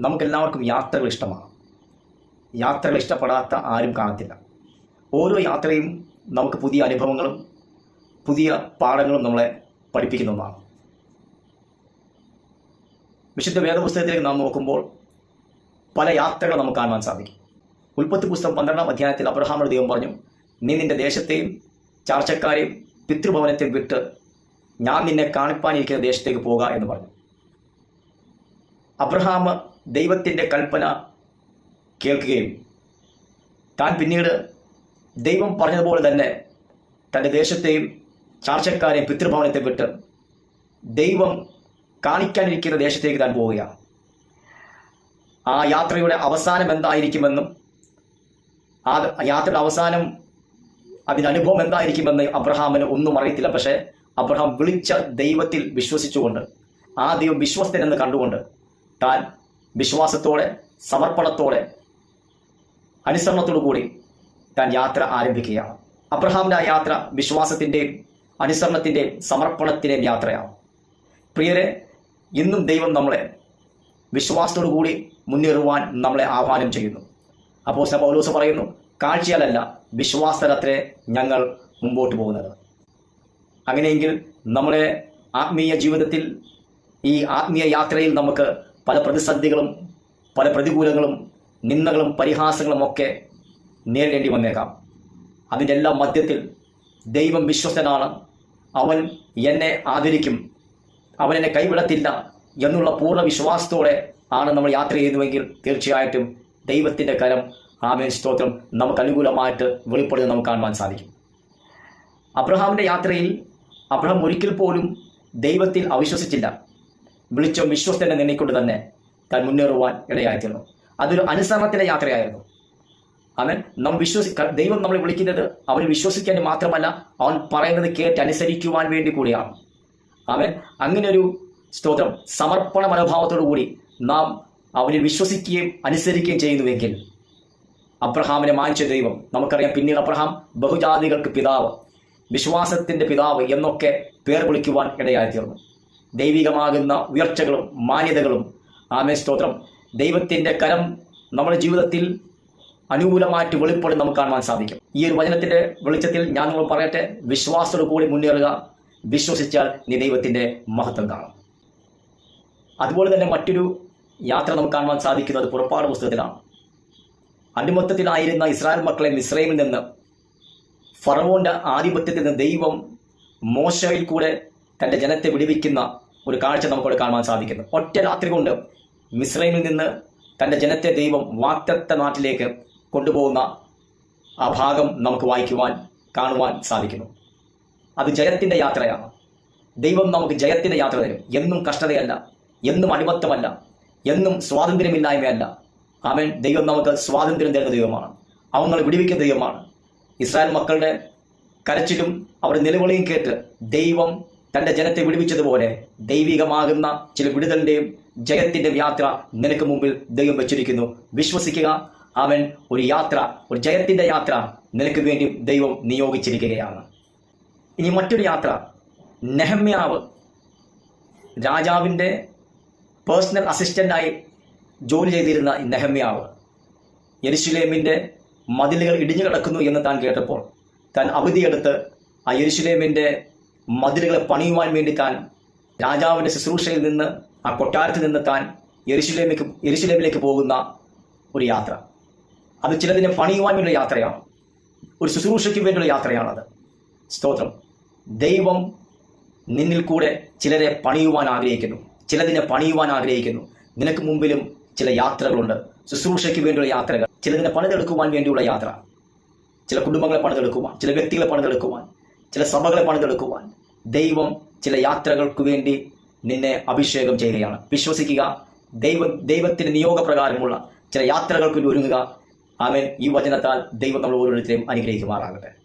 നമുക്കെല്ലാവർക്കും യാത്രകൾ ഇഷ്ടമാണ്. യാത്രകൾ ഇഷ്ടപ്പെടാത്ത ആരും കാണത്തില്ല. ഓരോ യാത്രയും നമുക്ക് പുതിയ അനുഭവങ്ങളും പുതിയ പാഠങ്ങളും നമ്മളെ പഠിപ്പിക്കുന്ന ഒന്നാണ്. വിശുദ്ധ വേദപുസ്തകത്തിലേക്ക് നാം നോക്കുമ്പോൾ പല യാത്രകൾ നമുക്ക് കാണുവാൻ സാധിക്കും. ഉൽപ്പത്തി പുസ്തകം പന്ത്രണ്ടാം അധ്യായത്തിൽ അബ്രഹാമിന്റെ ദൈവം പറഞ്ഞു നീ നിന്റെ ദേശത്തെയും ചാർച്ചക്കാരെയും പിതൃഭവനത്തെയും വിട്ട് ഞാൻ നിന്നെ കാണിപ്പാനിരിക്കുന്ന ദേശത്തേക്ക് പോകുക എന്ന് പറഞ്ഞു. അബ്രഹാം ദൈവത്തിന്റെ കൽപ്പന കേൾക്കുകയും താൻ പിന്നീട് ദൈവം പറഞ്ഞതുപോലെ തന്നെ തന്റെ ദേശത്തെയും ചാർച്ചക്കാരെയും പിതൃഭവനത്തെ വിട്ട് ദൈവം കാണിക്കാനിരിക്കുന്ന ദേശത്തേക്ക് താൻ പോവുകയാണ്. ആ യാത്രയുടെ അവസാനം എന്തായിരിക്കുമെന്നും ആ യാത്രയുടെ അവസാനം അതിന്റെ അനുഭവം എന്തായിരിക്കുമെന്ന് അബ്രഹാമിന് ഒന്നും അറിയത്തില്ല. പക്ഷേ അബ്രഹാം വിളിച്ച ദൈവത്തിൽ വിശ്വസിച്ചുകൊണ്ട് ആ ദൈവം വിശ്വസ്തനെന്ന് കണ്ടുകൊണ്ട് താൻ വിശ്വാസത്തോടെ സമർപ്പണത്തോടെ അനുസരണത്തോടു കൂടി താൻ യാത്ര ആരംഭിക്കുകയാണ്. അബ്രഹാമിന്റെ ആ യാത്ര വിശ്വാസത്തിന്റെയും അനുസരണത്തിന്റെയും സമർപ്പണത്തിന്റെയും യാത്രയാണ്. പ്രിയരെ ഇന്നും ദൈവം നമ്മളെ വിശ്വാസത്തോടു കൂടി മുന്നേറുവാൻ നമ്മളെ ആഹ്വാനം ചെയ്യുന്നു. അപ്പോൾ പൗലോസ് പറയുന്നു കാഴ്ചയാലല്ല വിശ്വാസത്തിലെ ഞങ്ങൾ മുമ്പോട്ട് പോകുന്നത്. അങ്ങനെയെങ്കിൽ നമ്മുടെ ആത്മീയ ജീവിതത്തിൽ ഈ ആത്മീയ യാത്രയിൽ നമുക്ക് പല പ്രതിസന്ധികളും പല പ്രതികൂലങ്ങളും നിന്ദകളും പരിഹാസങ്ങളും ഒക്കെ നേരിടേണ്ടി വന്നേക്കാം. അതിന്റെ എല്ലാം മധ്യത്തിൽ ദൈവം വിശ്വസ്തനാണ്. അവൻ എന്നെ ആദരിക്കും. അവൻ എന്നെ കൈവിടത്തില്ല എന്നുള്ള പൂർണ വിശ്വാസത്തോടെ ആണ് നമ്മൾ യാത്ര ചെയ്യുന്നുവെങ്കിൽ തീർച്ചയായിട്ടും ദൈവത്തിന്റെ കരം ആമേൻ സ്തോത്രം നമുക്ക് അനുകൂലമായിട്ട് വെളിപ്പെടുന്നത് നമുക്ക് കാണുവാൻ സാധിക്കും. അബ്രഹാമിന്റെ യാത്രയിൽ അബ്രഹാം ഒരിക്കൽ പോലും ദൈവത്തിൽ അവിശ്വസിച്ചില്ല. വിളിച്ച വിശ്വസ്തന്റെ നിന്നിക്കൊണ്ട് തന്നെ താൻ മുന്നേറുവാൻ ഇടയായിത്തീർന്നു. അതൊരു അനുസരണത്തിന്റെ യാത്രയായിരുന്നു. അവൻ നാം വിശ്വസി ദൈവം നമ്മളെ വിളിക്കുന്നത് അവന് വിശ്വസിക്കാൻ മാത്രമല്ല അവൻ പറയുന്നത് കേട്ട് അനുസരിക്കുവാൻ വേണ്ടി കൂടിയാണ്. അവൻ അങ്ങനെ ഒരു സ്തോത്രം സമർപ്പണ മനോഭാവത്തോടു കൂടി നാം അവനിൽ വിശ്വസിക്കുകയും അനുസരിക്കുകയും ചെയ്യുന്നുവെങ്കിൽ അബ്രഹാമിനെ മാനിച്ച ദൈവം നമുക്കറിയാം പിന്നീട് അബ്രഹാം ബഹുജാതികൾക്ക് പിതാവ് വിശ്വാസത്തിന്റെ പിതാവ് എന്നൊക്കെ പേർ വിളിക്കുവാൻ ഇടയായിത്തീർന്നു. ദൈവികമാകുന്ന ഉയർച്ചകളും മാന്യതകളും. ആമേ സ്തോത്രം. ദൈവത്തിന്റെ കരം നമ്മുടെ ജീവിതത്തിൽ അനുകൂലമായിട്ട് വെളിപ്പെടും നമുക്ക് കാണുവാൻ സാധിക്കും. ഈ ഒരു വചനത്തിന്റെ വെളിച്ചത്തിൽ ഞാൻ നിങ്ങൾ പറയട്ടെ വിശ്വാസത്തോടു കൂടി മുന്നേറുക വിശ്വസിച്ചാൽ നീ ദൈവത്തിന്റെ മഹത്വം കാണും. അതുപോലെ തന്നെ മറ്റൊരു യാത്ര നമുക്ക് കാണുവാൻ സാധിക്കുന്നത് പുറപ്പാട് പുസ്തകത്തിലാണ്. അടിമത്തത്തിലായിരുന്ന ഇസ്രായേൽ മക്കളെ മിസ്രൈമിൽ നിന്ന് ഫറവോന്റെ ആധിപത്യത്തിൽ നിന്ന് ദൈവം മോശയിൽ കൂടെ തന്റെ ജനത്തെ വിടുവിക്കുന്ന ഒരു കാഴ്ച നമുക്കവിടെ കാണുവാൻ സാധിക്കുന്നു. ഒറ്റ രാത്രി കൊണ്ട് മിസ്രൈമിൽ നിന്ന് തന്റെ ജനത്തെ ദൈവം വാക്തത്വ നാട്ടിലേക്ക് കൊണ്ടുപോകുന്ന ആ ഭാഗം നമുക്ക് വായിക്കുവാൻ കാണുവാൻ സാധിക്കുന്നു. അത് ജയത്തിന്റെ യാത്രയാണ്. ദൈവം നമുക്ക് ജയത്തിന്റെ യാത്ര തരും. എന്നും കഷ്ടതയല്ല എന്നും അടിമത്തമല്ല എന്നും സ്വാതന്ത്ര്യമില്ലായ്മയല്ല. അവൻ ദൈവം നമുക്ക് സ്വാതന്ത്ര്യം തരുന്ന ദൈവമാണ്. അവൻ വിടിവിക്കുന്ന ദൈവമാണ്. ഇസ്രായേൽ മക്കളുടെ കരച്ചിലും അവരുടെ നിലവിളിയും കേട്ട് ദൈവം തന്റെ ജനത്തെ വിടുവിച്ചതുപോലെ ദൈവികമാകുന്ന ചില വിടുതലിന്റെയും ജയത്തിന്റെ യാത്ര നിനക്ക് മുമ്പിൽ ദൈവം വെച്ചിരിക്കുന്നു. വിശ്വസിക്കുക അവൻ ഒരു യാത്ര ഒരു ജയത്തിന്റെ യാത്ര നിനക്ക് വേണ്ടി ദൈവം നിയോഗിച്ചിരിക്കുകയാണ്. ഇനി മറ്റൊരു യാത്ര നെഹമ്യാവ് രാജാവിന്റെ പേഴ്സണൽ അസിസ്റ്റന്റായി ജോലി ചെയ്തിരുന്ന നെഹമ്യാവ് യരിശുലേമിന്റെ മതിലുകൾ ഇടിഞ്ഞു കിടക്കുന്നു എന്ന് താൻ കേട്ടപ്പോൾ താൻ അവധിയെടുത്ത് ആ യെരുശലേമിന്റെ മതിലുകളെ പണിയുവാൻ വേണ്ടി താൻ രാജാവിന്റെ ശുശ്രൂഷയിൽ നിന്ന് ആ കൊട്ടാരത്തിൽ നിന്ന് താൻ യെരുശലേമിലേക്ക് യെരുശലേമിലേക്ക് പോകുന്ന ഒരു യാത്ര. അത് ചിലതിനെ പണിയുവാൻ വേണ്ടിയുള്ള യാത്രയാണ്. ഒരു ശുശ്രൂഷയ്ക്ക് വേണ്ടിയുള്ള യാത്രയാണത്. സ്തോത്രം. ദൈവം നിന്നിൽ കൂടെ ചിലരെ പണിയുവാൻ ആഗ്രഹിക്കുന്നു. ചിലതിനെ പണിയുവാൻ ആഗ്രഹിക്കുന്നു. നിനക്ക് മുമ്പിലും ചില യാത്രകളുണ്ട്. ശുശ്രൂഷയ്ക്ക് വേണ്ടിയുള്ള യാത്രകൾ. ചിലതിനെ പണിതെടുക്കുവാൻ വേണ്ടിയുള്ള യാത്ര. ചില കുടുംബങ്ങളെ പണിതെടുക്കുവാൻ ചില വ്യക്തികളെ പണിതെടുക്കുവാൻ ചില സഭകളെ പണിതെടുക്കുവാൻ ദൈവം ചില യാത്രകൾക്ക് വേണ്ടി നിന്നെ അഭിഷേകം ചെയ്യുകയാണ്. വിശ്വസിക്കുക ദൈവ ദൈവത്തിന്റെ നിയോഗപ്രകാരമുള്ള ചില യാത്രകൾക്ക് ഒരുങ്ങുക. അവൻ ഈ വചനത്താൽ ദൈവം നമ്മൾ ഓരോരുത്തരെയും അനുഗ്രഹിക്കുമാറാകട്ടെ.